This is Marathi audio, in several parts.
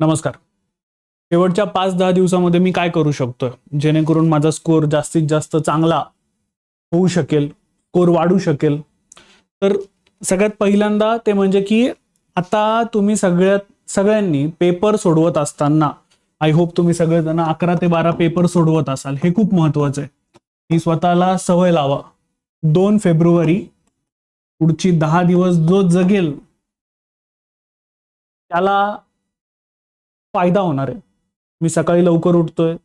नमस्कार. शेवटच्या पाच दहा दिवसामध्ये मी काय करू शकतोय? जेणेकरून माझा स्कोअर जास्तीत जास्त चांगला होऊ शकेल स्कोर वाढू शकेल. तर सगळ्यात पहिल्यांदा ते म्हणजे की आता तुम्ही सगळ्यात सगळ्यांनी पेपर सोडवत असताना आय होप तुम्ही सगळेजण अकरा ते बारा पेपर सोडवत असाल हे खूप महत्वाचं आहे. ही स्वतःला सवय लावा. दोन फेब्रुवारी पुढची दहा दिवस जो जगेल त्याला फायदा होणार आहे. मी सकाळी लवकर उठतोय.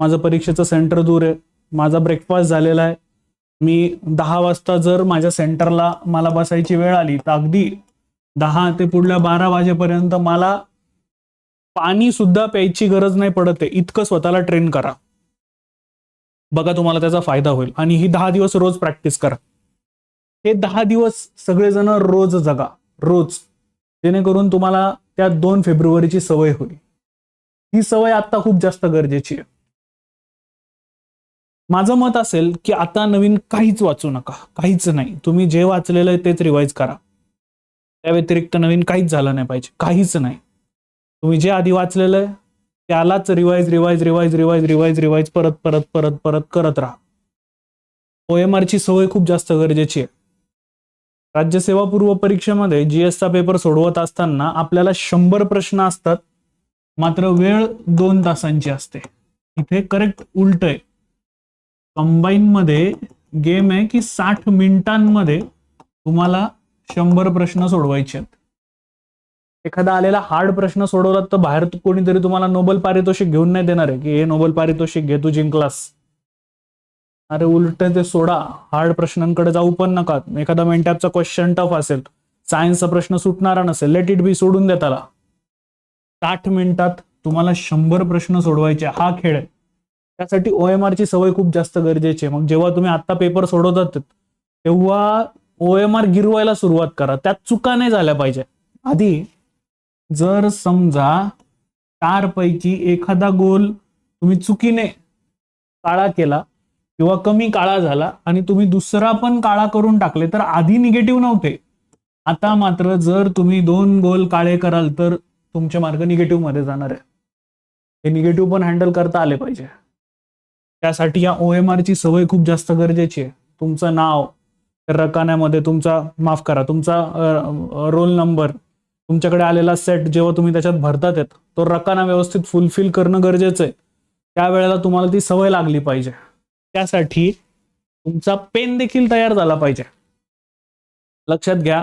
माझं परीक्षेचं सेंटर दूर आहे. माझा ब्रेकफास्ट झालेला आहे. मी दहा वाजता जर माझ्या सेंटरला मला बसायची वेळ आली तर अगदी दहा ते पुढल्या बारा वाजेपर्यंत मला पाणी सुद्धा प्यायची गरज नाही पडत आहे. इतकं स्वतःला ट्रेन करा. बघा तुम्हाला त्याचा फायदा होईल. आणि ही दहा दिवस रोज प्रॅक्टिस करा. हे दहा दिवस सगळेजण रोज जगा. रोज. जेणेकरून तुम्हाला त्या दोन फेब्रुवारीची सवय होईल. ही सवय आता खूप जास्त गरजेची आहे. माझं मत असेल की आता नवीन काहीच वाचू नका काहीच नाही. तुम्ही जे वाचलेलं आहे तेच रिवाईज करा. त्या व्यतिरिक्त नवीन काहीच झालं नाही पाहिजे काहीच नाही. तुम्ही जे आधी वाचलेलं आहे त्यालाच revise revise revise revise revise revise परत परत परत परत करत राहा. ओ एम आरची सवय खूप जास्त गरजेची आहे. राज्यसेवा पूर्व परीक्षेमध्ये जीएसचा पेपर सोडवत असताना आपल्याला शंभर प्रश्न असतात मात्र वेळ दोन तासांची असते. इथे करेक्ट उलट आहे कंबाईन मध्ये गेम आहे की साठ मिनिटांमध्ये तुम्हाला शंभर प्रश्न सोडवायचे आहेत. एखादा आलेला हार्ड प्रश्न सोडवलात तर बाहेर कोणीतरी तुम्हाला नोबल पारितोषिक घेऊन नाही देणार आहे की हे नोबल पारितोषिक घे तू जिंकलास अरे उलट ते सोडा. हार्ड प्रश्नांकडे जाऊ पण नका. एखादा मेंटॅपचा क्वेश्चन टफ असेल. सायन्सचा प्रश्न सुटणारा नसेल. लेट इट बी सोडून द्या त्याला. साठ मिनिटात तुम्हाला शंभर प्रश्न सोडवायचे हा खेळ आहे. त्यासाठी ओ एम आरची सवय खूप जास्त गरजेची आहे. मग जेव्हा तुम्ही आत्ता पेपर सोडवतात तेव्हा ओ एम आर गिरवायला सुरुवात करा. त्यात चुका नाही झाल्या पाहिजे. आधी जर समजा चार पैकी एखादा गोल तुम्ही चुकीने काळा केला किंवा कमी काळा झाला आणि तुम्ही दुसरा पण काळा करून टाकले तर आधी निगेटिव्ह नव्हते. आता मात्र जर तुम्ही दोन गोल काळे कराल तर तुमचे मार्क निगेटिव्हमध्ये जाणार आहे. हे निगेटिव्ह पण हँडल करता आले पाहिजे. त्यासाठी या ओ एम आरची सवय खूप जास्त गरजेची आहे. तुमचं नाव रकान्यामध्ये तुमचा माफ करा तुमचा रोल नंबर तुमच्याकडे आलेला सेट जेव्हा तुम्ही त्याच्यात भरतात येत तो रकाना व्यवस्थित फुलफिल करणं गरजेचं आहे. त्यावेळेला तुम्हाला ती सवय लागली पाहिजे. त्यासाठी तुमचा पेन देखील तयार झाला पाहिजे. लक्षात घ्या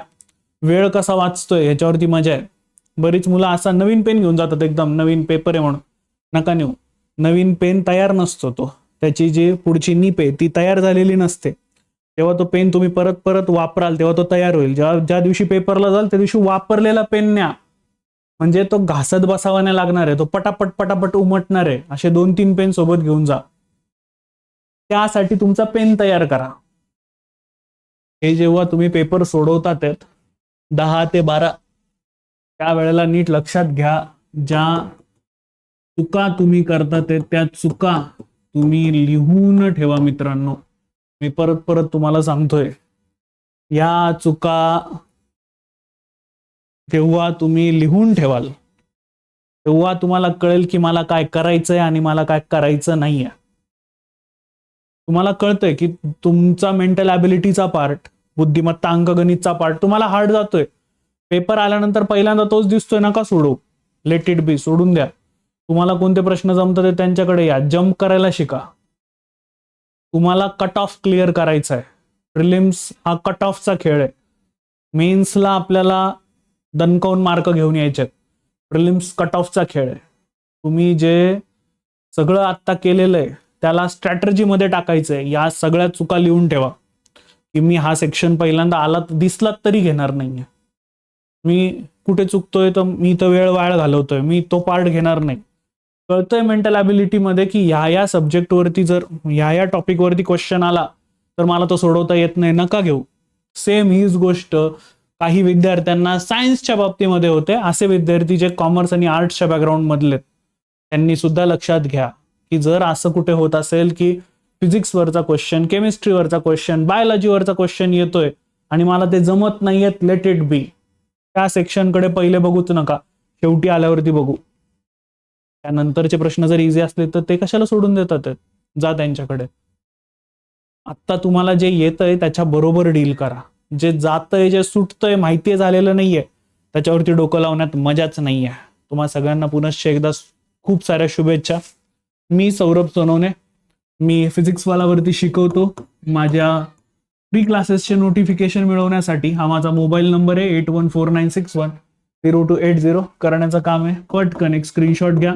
वेळ कसा वाचतोय ह्याच्यावरती मजा आहे. बरीच मुलं असा नवीन पेन घेऊन जातात एकदम नवीन पेपर आहे म्हणून. नका नेऊ. नवीन पेन तयार नसतो तो. त्याची जी पुढची नीप आहे ती तयार झालेली नसते. तेव्हा तो पेन तुम्ही परत परत वापराल तेव्हा तो तयार होईल. ज्या ज्या दिवशी पेपरला जाल त्या दिवशी वापरलेला पेन न्या. म्हणजे तो घासत बसावा नाही लागणार आहे. तो पटापट पटापट उमटणार आहे. असे दोन तीन पेन सोबत घेऊन जा. त्यासाठी तुमचा पेन तयार करा. हे जेव्हा तुम्ही पेपर सोडवतात आहेत, दहा ते बारा त्यावेळेला नीट लक्षात घ्या ज्या चुका तुम्ही करता ते त्या चुका तुम्ही लिहून ठेवा मित्रांनो. मी परत परत तुम्हाला सांगतोय या चुका जेव्हा तुम्ही लिहून ठेवाल. तेव्हा तुम्हाला कळेल की मला काय करायचंय आणि मला काय करायचं नाहीये. तुम्हाला कळतंय की तुमचा मेंटल ॲबिलिटीचा पार्ट बुद्धिमत्ता अंकगणितचा पार्ट तुम्हाला हार्ड जातोय. पेपर आल्यानंतर पहिल्यांदा तोच दिसतोय नका सोडू? लेट इट बी सोडून द्या. तुम्हाला कोणते प्रश्न जमतात ते त्यांच्याकडे या. जम्प करायला शिका. तुम्हाला कट ऑफ क्लिअर करायचा आहे. प्रिलिम्स हा कट ऑफचा खेळ आहे. मेन्सला आपल्याला दणकावून मार्क घेऊन यायचे प्रिलिम्स कट ऑफचा खेळ आहे. तुम्ही जे सगळं आत्ता केलेलं आहे त्याला स्ट्रॅटर्जीमध्ये टाकायचं आहे. या सगळ्या चुका लिहून ठेवा. की मी हा सेक्शन पहिल्यांदा आला दिसलात तरी घेणार नाहीये. मी कुठे चुकतोय तर मी तर वेळ वाया घालवतोय मी तो पार्ट घेणार नाही. कळतंय मेंटल ॲबिलिटीमध्ये की ह्या या सब्जेक्टवरती जर ह्या या टॉपिकवरती क्वेश्चन आला तर मला तो सोडवता येत नाही नका घेऊ. सेम हीच गोष्ट काही विद्यार्थ्यांना सायन्सच्या बाबतीमध्ये होते. असे विद्यार्थी जे कॉमर्स आणि आर्ट्सच्या बॅकग्राऊंड मधले त्यांनी सुद्धा लक्षात घ्या की जर असं कुठे होत असेल की फिजिक्सवरचा क्वेश्चन केमिस्ट्रीवरचा क्वेश्चन बायोलॉजीवरचा क्वेश्चन येतोय आणि मला ते जमत नाहीयेत लेट इट बी त्या सेक्शनकडे पहिले बघूच नका. शेवटी आल्यावरती बघू. त्यानंतरचे प्रश्न जर इझी असले तर ते कशाला सोडून देतात? जा त्यांच्याकडे. आत्ता तुम्हाला जे येतंय त्याच्या बरोबर डील करा. जे जातंय जे सुटतंय माहिती झालेलं नाहीये त्याच्यावरती डोकं लावण्यात मजाच नाहीये. तुम्हा सगळ्यांना पुनश्च एकदा खूप साऱ्या शुभेच्छा. मी सौरभ सोनवणे. मी फिजिक्सवालावरती शिकवतो. माझ्या फ्री क्लासेसचे नोटिफिकेशन मिळवण्यासाठी हा माझा मोबाईल नंबर आहे eight one four nine six one zero two eight zero करण्याचं काम आहे. पटकन एक स्क्रीनशॉट घ्या.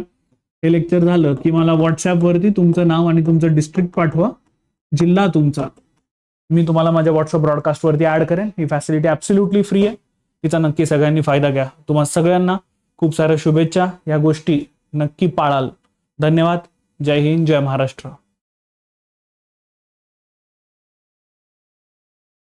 हे लेक्चर झालं की मला व्हॉट्सॲपवरती तुमचं नाव आणि तुमचं डिस्ट्रिक्ट पाठवा. जिल्हा तुमचा. मी तुम्हाला माझ्या व्हॉट्सअप ब्रॉडकास्टवरती ऍड करेन. ही फॅसिलिटी ॲब्सोल्युटली फ्री आहे. तिचा नक्की सगळ्यांनी फायदा घ्या. तुम्हा सगळ्यांना खूप साऱ्या शुभेच्छा. या गोष्टी नक्की पाळाल. धन्यवाद. जय हिंद. जय महाराष्ट्र.